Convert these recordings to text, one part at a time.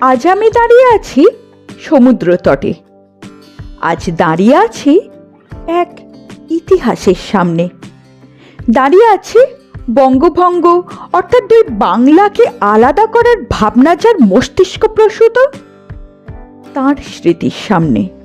আজ আমি দাঁড়িয়ে আছি সমুদ্র তটে। আজ দাঁড়িয়ে আছি এক ইতিহাসের সামনে। দাঁড়িয়ে আছি বঙ্গভঙ্গ, অর্থাৎ দুই বাংলাকে আলাদা করার ভাবনা যার মস্তিষ্ক প্রসূত, তার স্মৃতির সামনে।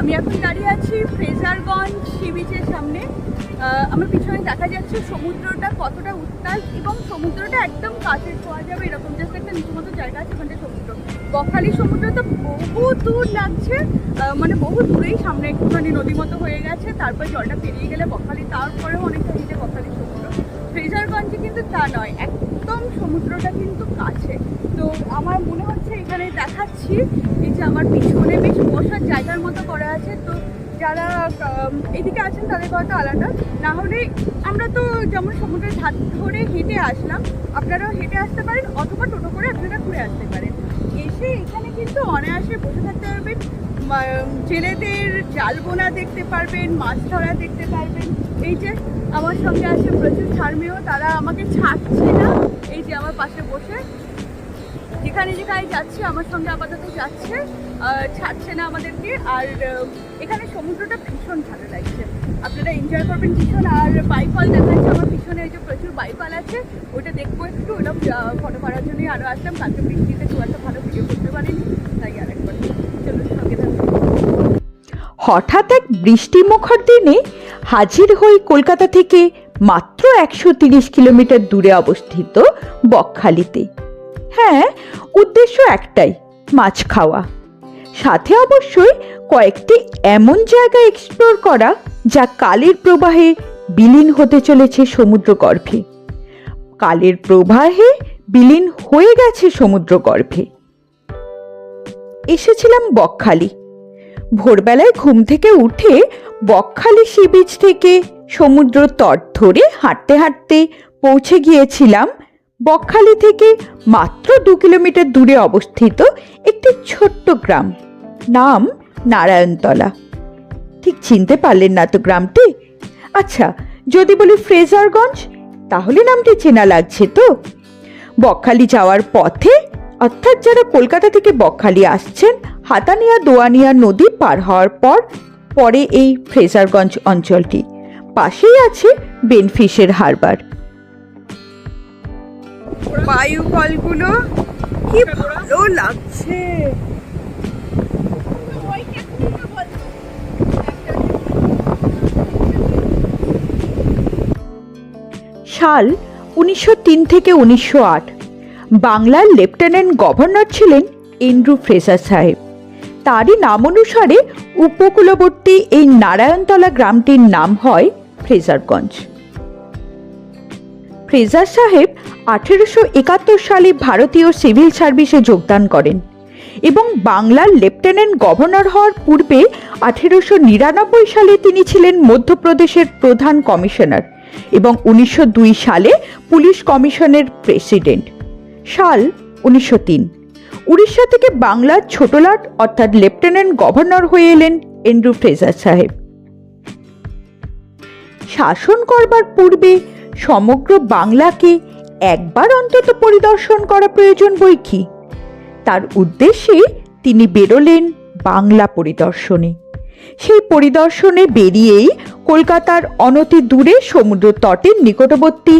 আমি এখন দাঁড়িয়ে আছি ফ্রেজারগঞ্জ সি বিচের সামনে। আমার পিছনে দেখা যাচ্ছে সমুদ্রটা কতটা উত্তাল এবং সমুদ্রটা একদম কাছে ছোঁয়া যাবে এরকম। জাস্ট একটা নিচু মতো জায়গা আছে ওখানটা সমুদ্র। বকখালি সমুদ্র তো বহু দূর লাগছে। মানে বহু দূরেই সামনে একটুখানি নদী মতো হয়ে গেছে। তারপর জলটা পেরিয়ে গেলে বকখালি তারপরেও অনেকটা নিচে বকখালি সমুদ্র। ফ্রেজারগঞ্জে কিন্তু তা নয়, একদম সমুদ্রটা কিন্তু কাছে। তো আমার মনে হচ্ছে এখানে দেখাচ্ছি, এই যে আমার পিছনে বসার জায়গার মতো করা আছে। তো যারা এদিকে আছেন তাদের হয়তো আলাদা। না হলে আমরা তো যেমন সমুদ্রের ধার ধরে হেঁটে আসলাম, আপনারাও হেঁটে আসতে পারেন অথবা টোটো করে আপনারা ঘুরে আসতে পারেন। এসে এখানে কিন্তু অনায়াসে বসে থাকতে পারবেন জেলেদের জাল বোনা দেখতে পারবেন, মাছ ধরা দেখতে পারবেন। এই যে আমার সঙ্গে আছে প্রচুর ছাড়মেও, তারা আমাকে ছাড়ছে না। এই যে আমার পাশে বসে। যেখানে যেখানে যাচ্ছে, আমার সঙ্গে আপাতত যাচ্ছে। ছাড়ছে না আমাদেরকে। আর এখানে সমুদ্রটা ভীষণ ভালো লাগছে। আপনারা এনজয় করবেন ভীষণ। আর বাইফল দেখাচ্ছে, আমার পিছনে ওই যে প্রচুর বাইফল আছে, ওটা দেখব একটু। ওটা ফটো করার জন্যই আরও আসলাম। কালকে বৃষ্টিতে খুব একটা ভালো ভিডিও করতে পারিনি, তাই আরেকবার চলুন সঙ্গে হঠাৎ এক বৃষ্টিমুখর দিনে হাজির হই কলকাতা থেকে মাত্র একশো তিরিশ কিলোমিটার দূরে অবস্থিত বকখালিতে। হ্যাঁ উদ্দেশ্য একটাই, মাছ খাওয়া। সাথে অবশ্যই কয়েকটি এমন জায়গা এক্সপ্লোর করা যা কালের প্রবাহে বিলীন হতে চলেছে সমুদ্রগর্ভে। কালের প্রবাহে বিলীন হয়ে গেছে সমুদ্রগর্ভে। এসেছিলাম বকখালি। ভোরবেলায় ঘুম থেকে উঠে বকখালি সি বিচ থেকে সমুদ্র তট ধরে হাঁটতে হাঁটতে পৌঁছে গিয়েছিলাম বকখালি থেকে মাত্র দু কিলোমিটার দূরে অবস্থিত একটি ছোট্ট গ্রাম। নাম নারায়ণতলা। ঠিক চিনতে পারলেন না তো গ্রামটি? আচ্ছা যদি বলি ফ্রেজারগঞ্জ, তাহলে নামটি চেনা লাগছে তো। বকখালি যাওয়ার পথে, অর্থাৎ যারা কলকাতা থেকে বকখালি আসছেন, হাতানিয়া দোয়ানিয়া নদী পার হওয়ার পর, পরে এই ফ্রেজারগঞ্জ অঞ্চলটি। পাশেই আছে বেনফিশের হারবার। বায়ু কলগুলো কি ভালো লাগছে। সাল উনিশশো তিন থেকে উনিশশো আট। বাংলার লেফটেন্যান্ট গভর্নর ছিলেন এন্ড্রু ফ্রেজার সাহেব। তারই নাম অনুসারে উপকূলবর্তী এই নারায়ণতলা গ্রামটির নাম হয় ফ্রেজারগঞ্জ। ফ্রেজার সাহেব আঠেরোশো একাত্তর সালে ভারতীয় সিভিল সার্ভিসে যোগদান করেন এবং বাংলার লেফটেন্যান্ট গভর্নর হওয়ার পূর্বে আঠেরোশো নিরানব্বই সালে তিনি ছিলেন মধ্যপ্রদেশের প্রধান কমিশনার। এবং উনিশশো দুই সালে পুলিশ কমিশনের প্রেসিডেন্ট। সাল উনিশশো তিন। উড়িষ্যা থেকে বাংলার ছোটলাট অর্থাৎ লেফটেন্যান্ট গভর্নর হয়ে এলেন এন্ড্রু ফ্রেজার সাহেব। শাসন করবার পূর্বে সমগ্র বাংলাকে একবার অন্তত পরিদর্শন করা প্রয়োজন বই কি? তার উদ্দেশ্যে তিনি বেরোলেন বাংলা পরিদর্শনে। সেই পরিদর্শনে বেরিয়েই কলকাতার অনতি দূরে সমুদ্র তটের নিকটবর্তী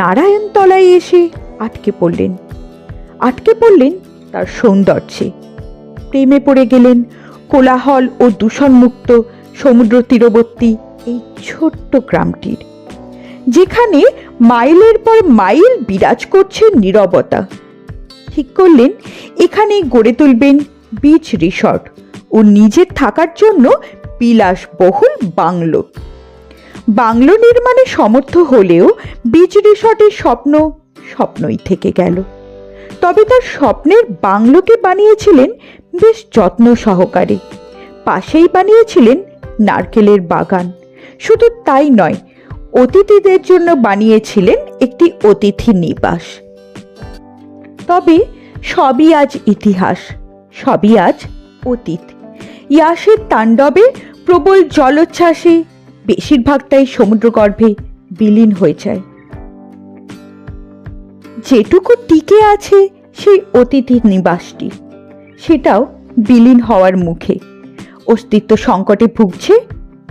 নারায়ণতলায় এসে আটকে পড়লেন। আটকে পড়লেন তার সৌন্দর্যে। প্রেমে পড়ে গেলেন কোলাহল ও দূষণমুক্ত সমুদ্র তীরবর্তী এই ছোট্ট গ্রামটির, যেখানে মাইলের পর মাইল বিরাজ করছে নীরবতা। ঠিক করলেন এখানেই গড়ে তুলবেন বিচ রিসর্ট ও নিজের থাকার জন্য বিলাসবহুল বাংলো। বাংলো নির্মাণে সমর্থ হলেও বিচ রিসর্টের স্বপ্ন স্বপ্নই থেকে গেল। তবে তার স্বপ্নের বাংলোকে বানিয়েছিলেন বেশ যত্ন সহকারে। পাশেই বানিয়েছিলেন নারকেলের বাগান। শুধু তাই নয়, অতিথিদের জন্য বানিয়েছিলেন একটি অতিথি নিবাস। তবে সবই আজ ইতিহাস, সবই আজ অতীত। ইয়াসের তাণ্ডবে প্রবল জলোচ্ছ্বাসে বেশিরভাগটাই সমুদ্রগর্ভে বিলীন হয়ে যায়। যেটুকু টিকে আছে সেই অতিথি নিবাসটি। সেটাও বিলীন হওয়ার মুখে। অস্তিত্ব সংকটে ভুগছে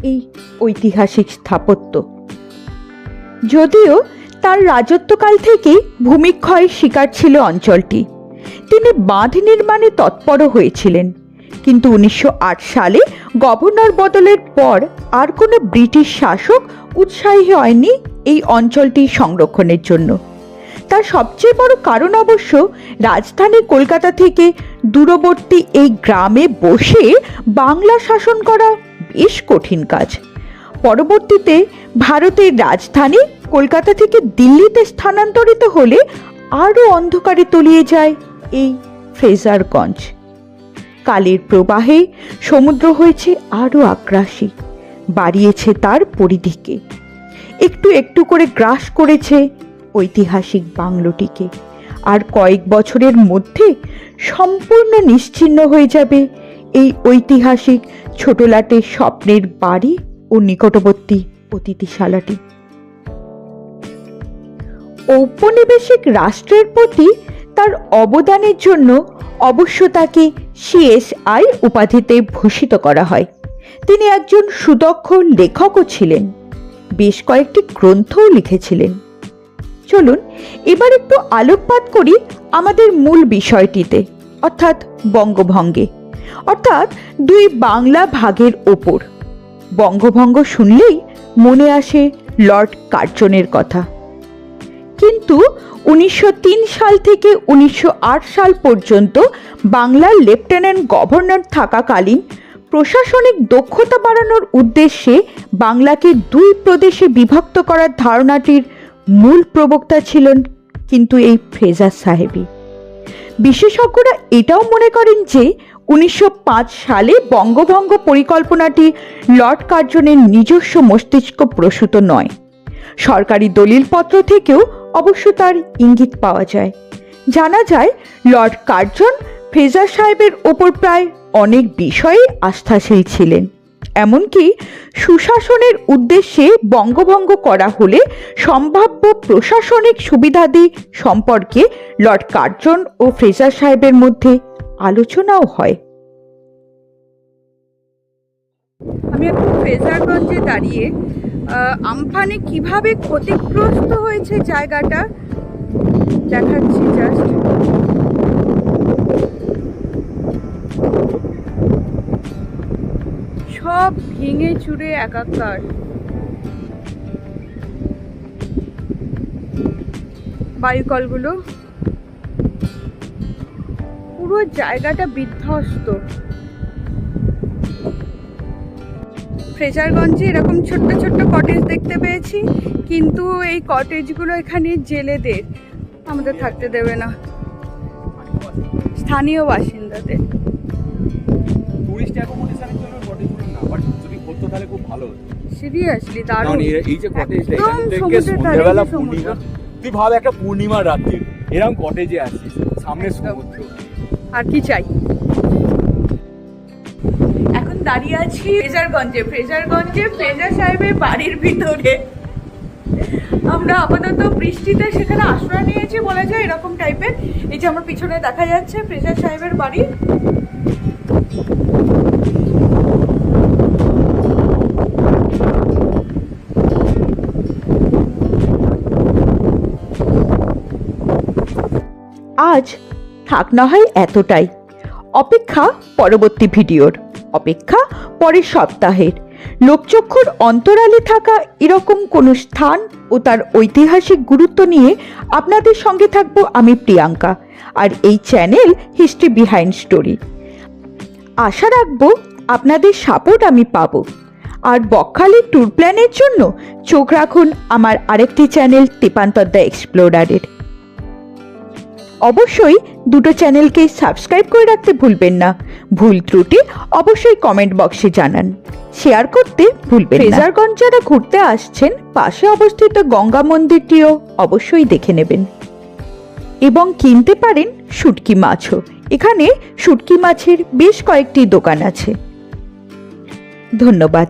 এই ঐতিহাসিক স্থাপত্য। যদিও তার রাজত্বকাল থেকেই ভূমিক্ষয়ের শিকার ছিল অঞ্চলটি। তিনি বাঁধ নির্মাণে তৎপর হয়েছিলেন। কিন্তু উনিশশো আট সালে গভর্নর বদলের পর আর কোনো ব্রিটিশ শাসক উৎসাহী হয়নি এই অঞ্চলটি সংরক্ষণের জন্য। তার সবচেয়ে বড় কারণ অবশ্য রাজধানী কলকাতা থেকে দূরবর্তী এই গ্রামে বসে বাংলা শাসন করা বেশ কঠিন কাজ। পরবর্তীতে ভারতের রাজধানী কলকাতা থেকে দিল্লিতে স্থানান্তরিত হলে আরও অন্ধকারে তলিয়ে যায় এই ফ্রেজারগঞ্জ কালের প্রবাহে সমুদ্র হয়েছে আরও আগ্রাসী, বাড়িয়েছে তার পরিধিকে। একটু একটু করে গ্রাস করেছে ঐতিহাসিক বাংলোটিকে। আর কয়েক বছরের মধ্যে সম্পূর্ণ নিশ্চিহ্ন হয়ে যাবে এই ঐতিহাসিক ছোটলাটে স্বপ্নের বাড়ি ও নিকটবর্তী অতিথিশালাটি। ঔপনিবেশিক রাষ্ট্রের প্রতি তার অবদানের জন্য অবশ্য তাকে সিএসআই উপাধিতে ভূষিত করা হয়। তিনি একজন সুদক্ষ লেখকও ছিলেন। বেশ কয়েকটি গ্রন্থও লিখেছিলেন। চলুন, এবার একটু আলোকপাত করি আমাদের মূল বিষয়টিতে, অর্থাৎ বঙ্গভঙ্গে। অর্থাৎ দুই বাংলা ভাগের ওপর। বঙ্গভঙ্গ শুনলেই মনে আসে লর্ড কার্জনের কথা। কিন্তু উনিশশো সাল থেকে উনিশশো আট সাল পর্যন্ত বাংলার লেফটেন্যান্ট গভর্নর থাকাকালীন প্রশাসনিক দক্ষতা বাড়ানোর উদ্দেশ্যে বাংলাকে দুই প্রদেশে বিভক্ত করার ধারণাটির মূল প্রবক্তা ছিলেন কিন্তু এই ফ্রেজার সাহেবই বিশেষজ্ঞরা এটাও মনে করেন যে উনিশশো পাঁচ সালে বঙ্গভঙ্গ পরিকল্পনাটি লর্ড কার্জনের নিজস্ব মস্তিষ্ক প্রসূত নয়। সরকারি দলিলপত্র থেকেও অবশ্য তার ইঙ্গিত পাওয়া যায়। জানা যায়, লর্ড কার্জন ফ্রেজার সাহেবের ওপর প্রায় অনেক বিষয়ে আস্থাশীল ছিলেন। এমনকি সুশাসনের উদ্দেশ্যে বঙ্গভঙ্গ করা হলে সম্ভাব্য প্রশাসনিক সুবিধাদি সম্পর্কে লর্ড কার্জন ও ফ্রেজার সাহেবের মধ্যে আলোচনাও হয়। আমি এখন ফ্রেজারগঞ্জে দাঁড়িয়ে আমফানে কীভাবে ক্ষতিগ্রস্ত হয়েছে জায়গাটা? দেখাচ্ছি জাস্ট সব ভেঙে চুরে একাকার। বায়ুকলগুলো পুরো জায়গাটা বিধ্বস্ত। ফ্রেজারগঞ্জে এরকম ছোট্ট ছোট্ট কটেজ দেখতে পেয়েছি। কিন্তু এই কটেজগুলো এখানে জেলেদের। আমাদের থাকতে দেবে না। স্থানীয় বাসিন্দাদের। সিরিয়াসলি দারুণ। এই যে কটেজটা এখান থেকে সন্ধ্যেবেলা। পূর্ণিমা তুই ভাব একটা পূর্ণিমার রাত্রি এরকম কটেজে আসিস সামনে। সমুদ্র। আর কি চাই? দাঁড়িয়ে আছি ফ্রেজারগঞ্জে ফ্রেজারগঞ্জে ফ্রেজার সাহেবের বাড়ির ভিতরে। আমরা আপাতত বৃষ্টিতে সেখানে আশ্রয় নিয়েছি বলা যায় এরকম টাইপের। এই যে আমার পিছনে দেখা যাচ্ছে ফ্রেজার সাহেবের বাড়ি। আজ থাক না হয় এতটাই। অপেক্ষা পরবর্তী ভিডিওর। অপেক্ষা পরের সপ্তাহের। লোকচক্ষুর অন্তরালে থাকা এরকম কোনো স্থান ও তার ঐতিহাসিক গুরুত্ব নিয়ে আপনাদের সঙ্গে থাকব আমি প্রিয়াঙ্কা আর এই চ্যানেল হিস্ট্রি বিহাইন্ড স্টোরি। আশা রাখব আপনাদের সাপোর্ট আমি পাবো। আর বকখালির ট্যুর প্ল্যানের জন্য চোখ রাখুন আমার আরেকটি চ্যানেল তেপান্তর দ্য এক্সপ্লোরারের। অবশ্যই দুটো চ্যানেলকে সাবস্ক্রাইব করে রাখতে ভুলবেন না। ভুল ত্রুটি অবশ্যই কমেন্ট বক্সে জানান। শেয়ার করতে ভুলবেন না। ফ্রেজারগঞ্জ যারা ঘুরতে আসছেন, পাশে অবস্থিত গঙ্গা মন্দিরটিও অবশ্যই দেখে নেবেন। এবং কিনতে পারেন শুটকি মাছও। এখানে শুটকি মাছের বেশ কয়েকটি দোকান আছে। ধন্যবাদ।